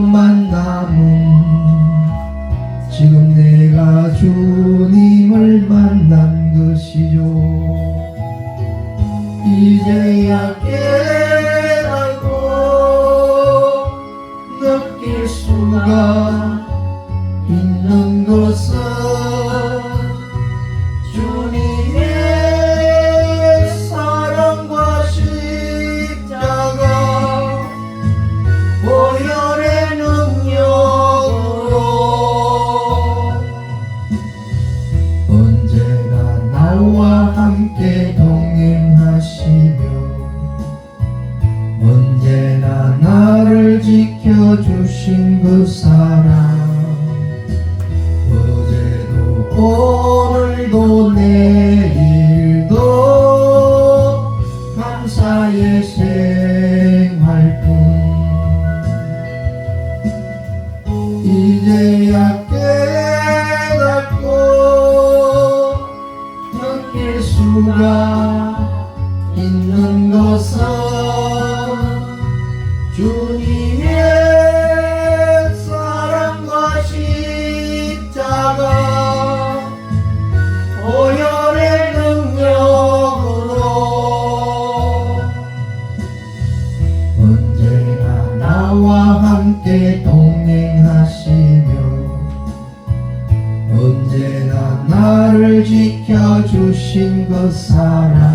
만남은 지금 내가 주님을 만난 것이죠. 이제야 깨닫고 느낄 수가 있는 것 나와 함께 동행하시며 언제나 나를 지켜주신 그 사랑 어제도 오늘도 내일도 감사의 생활뿐. 이제야 있는 것은 주님의 사랑과 십자가. 오열의 능력으로 언제나 나와 함께 동행하시며 언제나 나를 지켜주신 그 사랑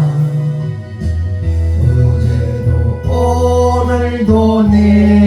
오늘